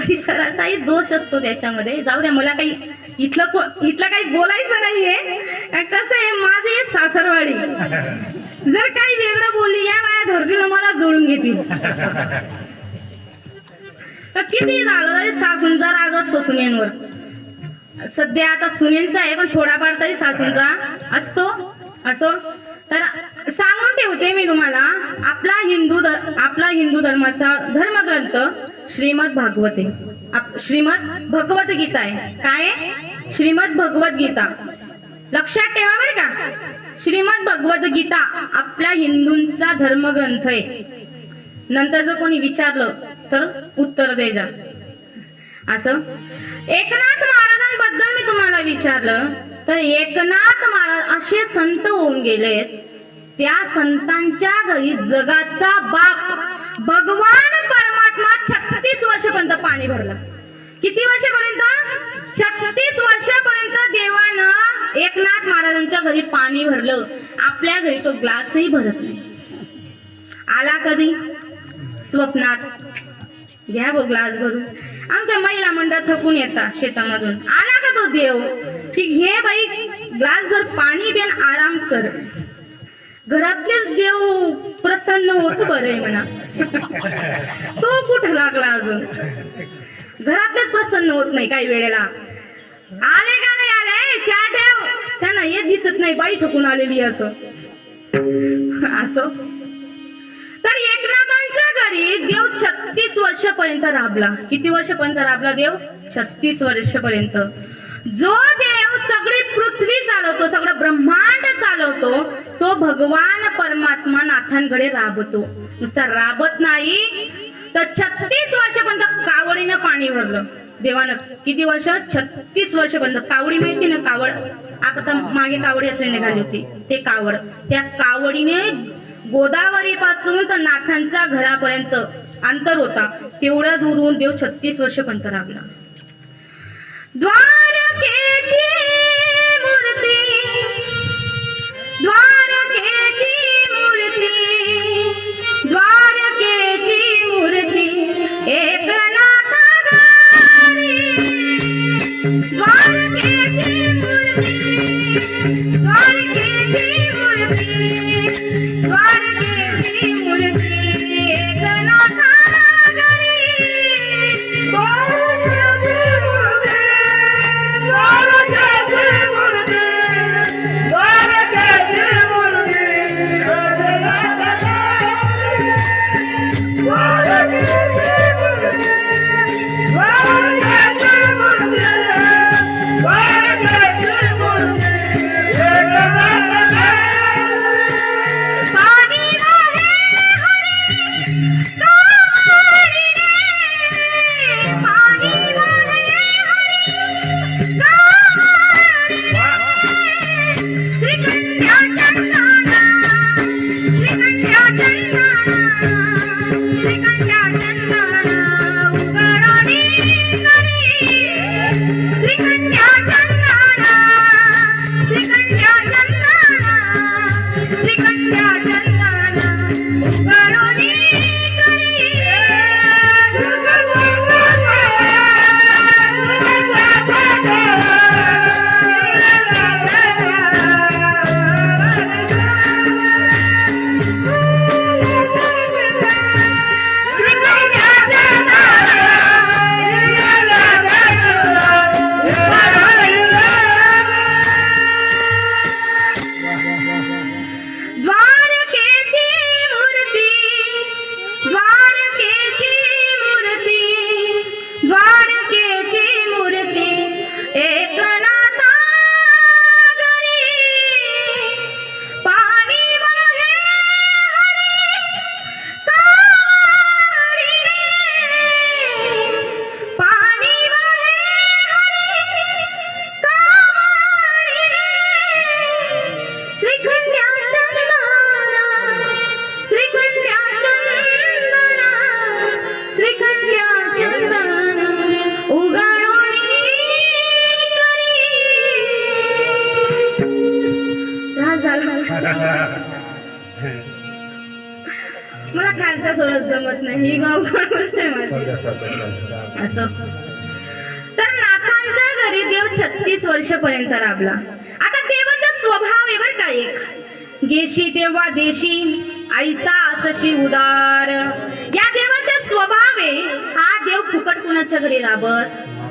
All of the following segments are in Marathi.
परिसराचाही दोष असतो त्याच्यामध्ये. जाऊ द्या मला काही इथलं को- इथलं काही बोलायचं नाहीये. कसं आहे माझं हे सासरवाडी. जर काही वेगळं बोलली या माझ्या धर्तीनं मला जोडून घेतील. तर किती झालं तरी सासूंचा राग असतो सुनेंवर. सध्या आता सुनेंचा आहे पण थोडाफार तरी सासूंचा असतो. असो. तर सांगून ठेवते मी तुम्हाला आपला हिंदू आपला हिंदू धर्माचा धर्मग्रंथ श्रीमद भागवते. श्रीमद भगवत गीता आहे. काय श्रीमद भगवत गीता. लक्षात ठेवा बरं का. श्रीमद भगवत गीता आपल्या हिंदूंचा धर्मग्रंथ आहे. नंतर जर कोणी विचारलं तर उत्तर द्यायचा असं? एकनाथ महाराजांबद्दल मी तुम्हाला विचारलं तर एकनाथ महाराज असे संत होऊन गेलेत. त्या संतांच्या घरी जगाचा बाप भगवान महात्मा छत्तीस वर्षपर्यंत पाणी भरलं. किती वर्षापर्यंत? छत्तीस वर्षापर्यंत देवानं एकनाथ महाराजांच्या घरी पाणी भरलं. आपल्या घरी तो ग्लासही भरत नाही. आला कधी? स्वप्नात. घ्या बघ ग्लास भरून. आमच्या महिला मंडळ थकून येतात शेतामधून. आला का तो देव? की घे बाई ग्लासभर पाणी पेन आराम कर. घरातलेच देव प्रसन्न होत बरं म्हणा. तो कुठं लागला अजून? घरातलेच प्रसन्न होत नाही काही वेळेला. आले का नाही आले? "ए, चहा ठेव. त्यांना हे दिसत नाही बाई थकून आलेली असं. असं? तर एकनाथांच्या घरी देव छत्तीस वर्षापर्यंत राबला. किती वर्षापर्यंत राबला देव? छत्तीस वर्षापर्यंत. जो चालवतो सगळं ब्रह्मांड चालवतो तो भगवान परमात्मा नाथांकडे राबतो. नुसता राबत नाही तर छत्तीस वर्षपर्यंत कावडीनं पाणी भरलं. देवानं किती वर्ष? छत्तीस वर्षपर्यंत. कावडी माहिती ना कावड? आता मागे कावडी असले निघाली होती. ते कावड. त्या कावडीने गोदावरी पासून तर नाथांच्या घरापर्यंत अंतर होता. तेवढ्या दूरहून देव छत्तीस वर्षपर्यंत राबला. द्वार द्वारकेची मूर्ती द्वारकेची गोष्ट आहे. असं. तर नाथांच्या घरी देव छत्तीस वर्षपर्यंत राबला. आता देवाचा स्वभाव आहे बरं का एक. गेशी तेव्हा देशी ऐसा असशी उदार. या देवाचा स्वभाव आहे हा देव फुकट कुणाच्या घरी राबत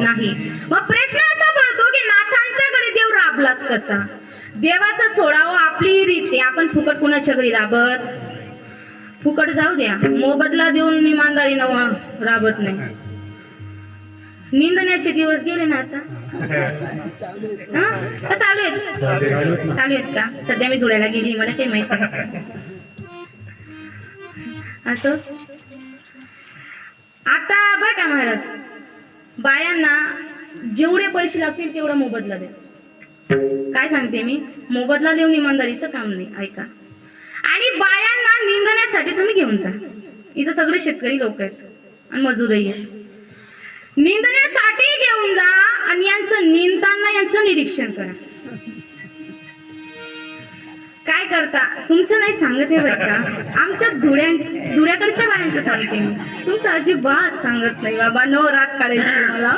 नाही. मग प्रश्न असा पडतो की नाथांच्या घरी देव राबलाच कसा? देवाचा सोडावा आपली रीत आपण फुकट कुणाच्या घरी राबत फुकट जाऊ द्या. मोबदला देऊन इमानदारी नवा राबत नाही. निंदण्याचे दिवस गेले ना आता? हा? चालू आहेत. चालू आहेत का? सध्या मी धुळ्याला गेली मला काही माहीत असं? आता बर का महाराज? बायांना जेवढे पैसे लागतील तेवढा मोबदला दे काय सांगते मी? मोबदला देऊन इमानदारीचं काम नाही ऐका. आणि बायांना निंदण्यासाठी तुम्ही घेऊन जा. इथं सगळे शेतकरी लोक आहेत आणि मजूरही आहेत. निंदण्यासाठी घेऊन जा आणि यांचं निंदताना यांचं निरीक्षण करा. काय करता? तुमचं नाही सांगत आहे बरं का? आमच्या धुळ्या धुळ्याकडच्या बायांचं सांगते मी. तुमचं अजिबात सांगत नाही बाबा. न रात काढायची मला.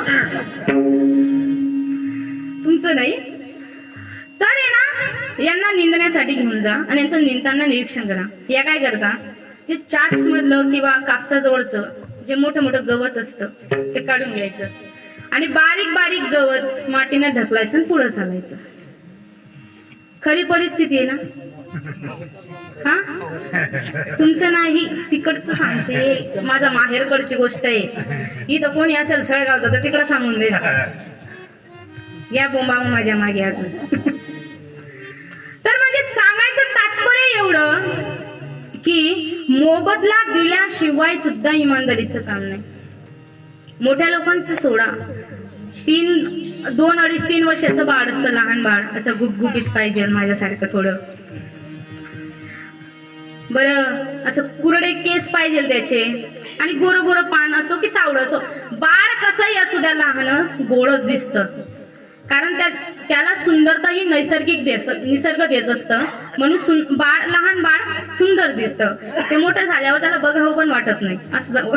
तुमचं नाही? यांना निंदण्यासाठी घेऊन जा आणि यांचं निंदताना निरीक्षण करा. या काय करता? जे चाच मधलं किंवा कापसाजवळचं जे मोठं मोठं गवत असतं ते काढून घ्यायचं. आणि बारीक बारीक गवत मातीने ढकलायचं आणि पुढं चालायचं. खरी परिस्थिती आहे ना? हा? तुमचं नाही तिकडचं सांगते. माझा माहेरकडची गोष्ट आहे. इथं कोणी असेल सळगावचं तर तिकडं सांगून दे. या बोंबा माझ्या मागे अजून. एवढं की मोबदला दिल्याशिवाय सुद्धा इमानदारीचं काम नाही. मोठ्या लोकांचं सोडा. तीन दोन अडीच तीन वर्षाचं बाळ असतं लहान बाळ. असं गुपगुपीत पाहिजे माझ्यासारखं थोडं. बरं असं कुरडे केस पाहिजे त्याचे. आणि गोरं गोरं पान असो की सावळं असो. बाळ कसंही असू द्या लहान गोळच दिसतं. कारण त्या त्याला सुंदरता ही नैसर्गिक देस निसर्ग देत असतं. म्हणून सुन बाळ लहान बाळ सुंदर दिसतं. ते मोठं झाल्यावर त्याला बघावं पण वाटत नाही. असं जाऊ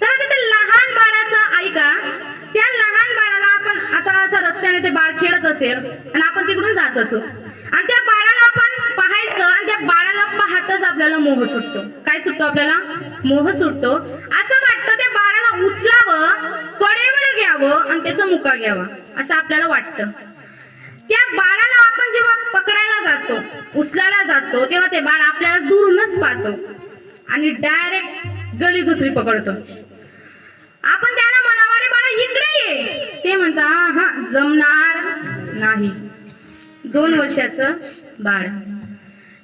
तर आता ते लहान बाळाचं ऐका. त्या लहान बाळाला आपण आता असं रस्त्याने ते बाळ खेळत असेल आणि आपण तिकडून जात असू. आणि त्या बाळाला आपण पाहायचं आणि त्या बाळाला पाहतच आपल्याला मोह सुटतो. काय सुटतो आपल्याला? मोह सुटतो. असं वाटतं त्या बाळाला उचलावं कडेवर आणि त्याचा मुका घ्यावा असं आपल्याला वाटतं. त्या बाळाला आपण जेव्हा पकडायला जातो उचलायला जातो तेव्हा ते बाळ आपल्याला दूरूनच पाहतो आणि डायरेक्ट गली दुसरी पकडतो. आपण त्याला म्हणावं रे बाळा इकडे ये. ते म्हणता हा जमणार नाही. दोन वर्षाचं बाळ.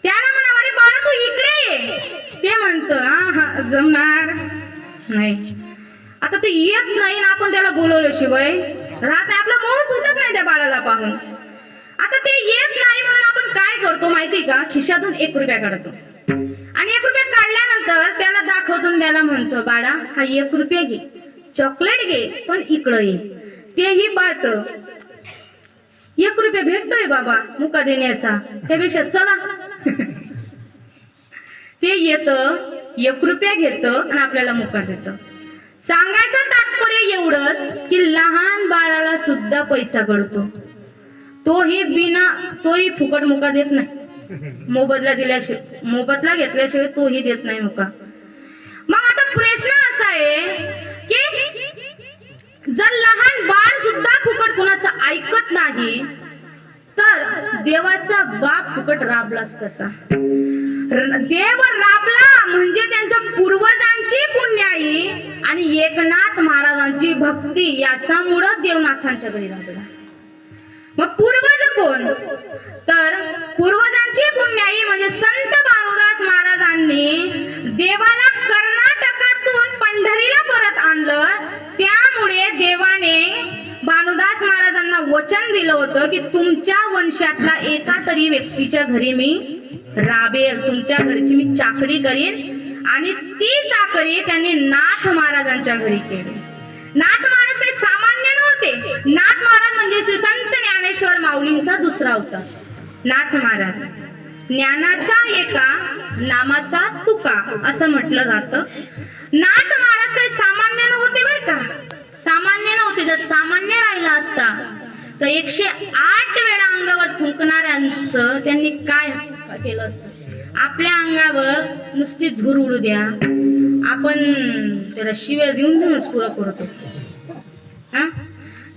त्याला म्हणावं रे बाळा तू इकडे ये. ते म्हणतं हा हा जमणार नाही. आता ते येत नाही ना आपण त्याला बोलवल्याशिवाय राहत नाही. आपला मोह सुटत नाही त्या बाळाला पाहून. आता ते येत नाही म्हणून आपण काय करतो माहिती का? खिशातून एक रुपया काढतो. आणि एक रुपया काढल्यानंतर त्याला दाखवतो त्याला म्हणतो बाळा हा एक रुपया घे. चॉकलेट घे पण इकडं ये. तेही पाहत. एक रुपया भेटतोय बाबा मुका देण्याचा. त्यापेक्षा चला. ते येत एक रुपया घेत आणि आपल्याला मुका देत. सांगायचं तात्पर्य एवढंच की लहान बाळाला सुद्धा पैसा कळतो. तोही बिना तोही फुकट मुका देत नाही. मोबदला दिल्याशिवाय मोबदला घेतल्याशिवाय तोही देत नाही मुका. मग आता प्रश्न असा आहे की जर लहान बाळ सुद्धा फुकट कुणाचं ऐकत नाही तर देवाचा बाप फुकट राबलाच कसा? देव राबला म्हणजे त्यांच्या पूर्वजांची आई आणि एकनाथ महाराजांची भक्ती याचा याच्यामुळं देवनाथांच्या घरी मग पूर्वज कोण? तर पूर्वजांची पुण्याई म्हणजे संत भानुदास महाराजांनी देवाला कर्नाटकातून पंढरीला परत आणलं. त्यामुळे देवाने भानुदास महाराजांना वचन दिलं होतं की तुमच्या वंशातला एका तरी व्यक्तीच्या घरी मी राबेल तुमच्या घरची मी चाकरी करीन आणि ती चाकरी त्यांनी नाथ महाराजांच्या घरी केली. नाथ महाराज काही सामान्य नव्हते. नाथ महाराज म्हणजे श्री संत ज्ञानेश्वर माऊलींचा दुसरा अवतार. नाथ महाराज ज्ञानाचा एका नामाचा तुका असं म्हटलं जातं. नाथ महाराज काही सामान्य नव्हते बर का. सामान्य नव्हते. जर सामान्य राहिला असता तर एकशे आठ वेळा अंगावर थुंकणाऱ्यांचं त्यांनी काय केलं असतं? आपल्या अंगावर नुसती धूर उडू द्या. आपण त्याला शिव्या देऊन देऊनच पुरा करतो. हा?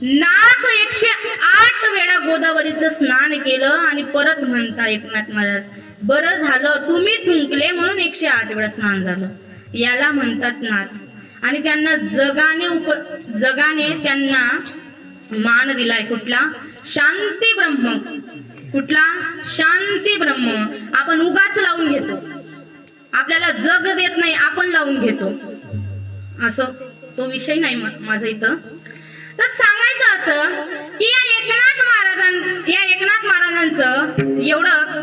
नाथ एकशे आठ वेळा गोदावरीचं स्नान केलं आणि परत म्हणता एकनाथ महाराज बरं झालं तुम्ही थुंकले म्हणून एकशे आठ वेळा स्नान झालं. याला म्हणतात नाथ आणि त्यांना जगाने उप जगाने त्यांना मान दिलाय कुठला? शांती ब्रह्म. कुठला? शांती ब्रह्म. आपण उगाच लावून घेतो. आपल्याला जग देत नाही आपण लावून घेतो. असं. तो विषय नाही माझा इथं. तर सांगायचं असं की या एकनाथ महाराजां या एकनाथ महाराजांचं एवढं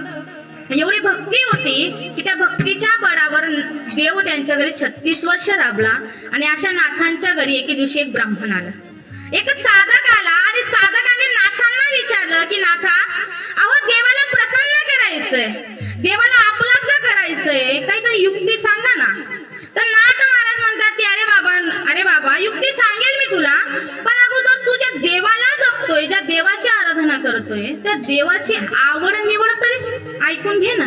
एवढी भक्ती होती की त्या भक्तीच्या बळावर देव त्यांच्या घरी छत्तीस वर्ष राबला आणि अशा नाथांच्या घरी एके दिवशी एक ब्राह्मण आला. एक साधक आला आणि साधकाने नाथांना विचारलं की नाथा करायचंय. देवाला आपलंसं करायचंय. काहीतरी युक्ती सांगा ना. तर नाथ महाराज म्हणतात की अरे बाबा अरे बाबा युक्ती सांगेल मी तुला. पण अगोदर तू ज्या देवाला जपतोय ज्या देवाची आराधना करतोय त्या देवाची आवड निवड तरी ऐकून घे ना.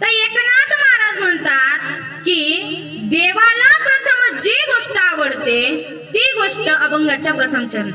तर एकनाथ महाराज म्हणतात की देवाला प्रथम जी गोष्ट आवडते ती गोष्ट अभंगाच्या प्रथम चरण